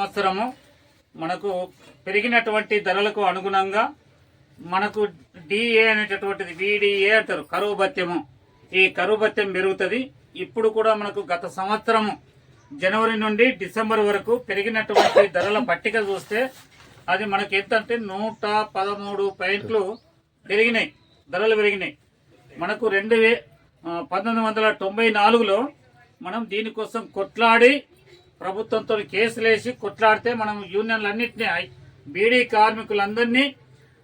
సంవత్సరము మనకు పెరిగినటువంటి ధరలకు అనుగుణంగా మనకు డిఏ అనేటటువంటిది విడిఏ అంటారు కరువు భత్యము ఈ కరువు భత్యం పెరుగుతుంది. ఇప్పుడు కూడా మనకు గత సంవత్సరము జనవరి నుండి డిసెంబర్ వరకు పెరిగినటువంటి ధరల పట్టిక చూస్తే అది మనకి ఎంత అంటే నూట పదమూడు పాయింట్లు పెరిగినాయి ధరలు పెరిగినాయి. మనకు రెండు వే పంతొమ్మిది వందల తొంభై నాలుగులో మనం దీనికోసం కొట్లాడి ప్రభుత్వంతో కేసులేసి కొట్లాడితే మనం యూనియన్లన్నింటినీ ఐ- బీడీ కార్మికులందరినీ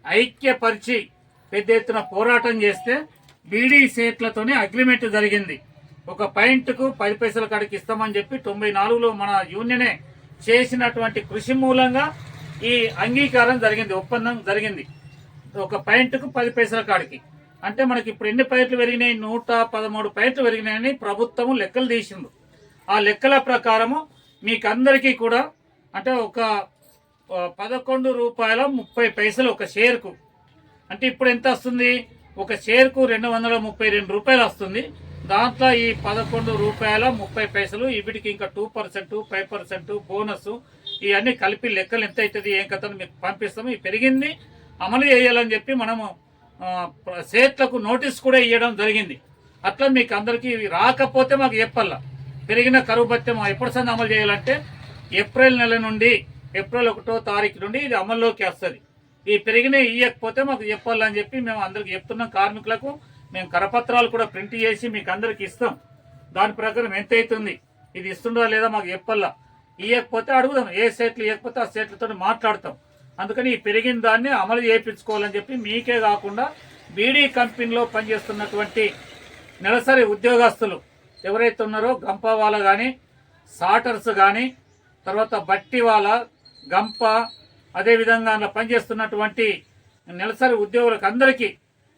ఐక్యపరిచి పెద్ద ఎత్తున పోరాటం చేస్తే బీడీ సేట్లతోనే అగ్రిమెంట్ జరిగింది. ఒక పాయింట్కు పది పైసల కాడికి ఇస్తామని చెప్పి తొంభై నాలుగులో మన యూనియనే చేసినటువంటి కృషి మూలంగా ఈ అంగీకారం జరిగింది ఒప్పందం జరిగింది. ఒక పాయింట్కు పది పైసల కాడికి. అంటే మనకి ఇప్పుడు ఎన్ని పాయింట్లు పెరిగినాయి? నూట పదమూడు పాయింట్లు పెరిగినాయని ప్రభుత్వము లెక్కలు తీసిండు ఆ లెక్కల ప్రకారము మీకందరికీ కూడా అంటే ఒక పదకొండు రూపాయల ముప్పై పైసలు ఒక షేర్కు. అంటే ఇప్పుడు ఎంత వస్తుంది? ఒక షేర్కు రెండు వందల ముప్పై రెండు రూపాయలు వస్తుంది. దాంట్లో ఈ పదకొండు రూపాయల ముప్పై పైసలు వీటికి ఇంకా two percent five percent bonus ఇవన్నీ కలిపి లెక్కలు ఎంత అవుతుంది ఏం కథను మీకు పంపిస్తాము. ఇది పెరిగింది. అమలు చేయాలని చెప్పి మనము సేట్లకు నోటీస్ కూడా ఇవ్వడం జరిగింది. అట్లా మీకు అందరికీ ఇవి రాకపోతే మాకు చెప్పాల? పెరిగిన కరువు భత్యం ఎప్పుడు సంది అమలు చేయాలంటే ఏప్రిల్ నెల నుండి ఏప్రిల్ ఒకటో తారీఖు నుండి ఇది అమల్లోకి వస్తుంది. ఈ పెరిగిన ఇవ్వకపోతే మాకు చెప్పాలని చెప్పి మేము అందరికి చెప్తున్నాం. కార్మికులకు మేము కరపత్రాలు కూడా ప్రింట్ చేసి మీకు అందరికి ఇస్తాం. దాని ప్రకారం ఎంత అవుతుంది ఇది ఇస్తుండో లేదా మాకు చెప్పాలా? ఇవ్వకపోతే అడుగుదాం. ఏ సీట్లు ఇవ్వకపోతే ఆ సీట్లతో మాట్లాడతాం. అందుకని ఈ పెరిగిన దాన్ని అమలు చేయించుకోవాలని చెప్పి మీకే కాకుండా బీడీ కంపెనీలో పనిచేస్తున్నటువంటి నెలసరి ఉద్యోగస్తులు ఎవరైతే ఉన్నారో గంప వాళ్ళ కానీ సాటర్స్ కానీ తర్వాత బట్టి వాళ్ళ గంప అదేవిధంగా అందులో పనిచేస్తున్నటువంటి నెలసరి ఉద్యోగులకు అందరికీ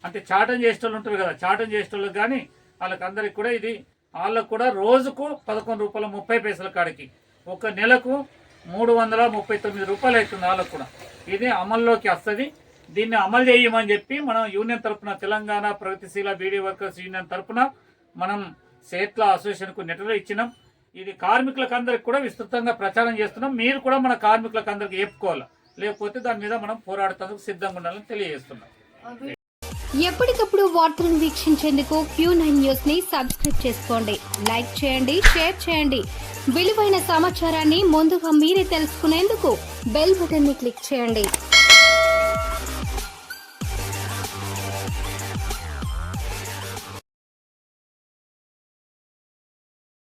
అంటే చాటం చేసేటోళ్ళు ఉంటారు కదా చాటం చేసేటోళ్ళకి కానీ వాళ్ళకందరికి కూడా ఇది వాళ్ళకు కూడా రోజుకు పదకొండు రూపాయల ముప్పై పైసల కాడికి. ఒక నెలకు మూడు వందల ముప్పై తొమ్మిది రూపాయలు అవుతుంది వాళ్ళకు కూడా. ఇది అమల్లోకి వస్తుంది. దీన్ని అమలు చేయమని చెప్పి మనం యూనియన్ తరపున తెలంగాణ ప్రగతిశీల బీడీ వర్కర్స్ యూనియన్ తరపున మనం సేట్ల అసోసియేషన్కు లెటర్ ఇచ్చినాం. ఇది కార్మికులకందరికి కూడా విస్తృతంగా ప్రచారం చేస్తున్నాం. మీరు కూడా మన కార్మికులకందరికి చెప్పుకోవాలి లేకపోతే దాని మీద మనం పోరాడుతందుకు సిద్ధంగా ఉండాలని తెలియజేస్తున్నాం. ఎప్పటికప్పుడు వార్తలను వీక్షించేందుకు క్యూ నైన్ న్యూస్ని సబ్స్క్రైబ్ చేసుకోండి. లైక్ చేయండి షేర్ చేయండి. విలువైన సమాచారాన్ని ముందుగా మీరే తెలుసుకునేందుకు బెల్ బటన్ని క్లిక్ చేయండి.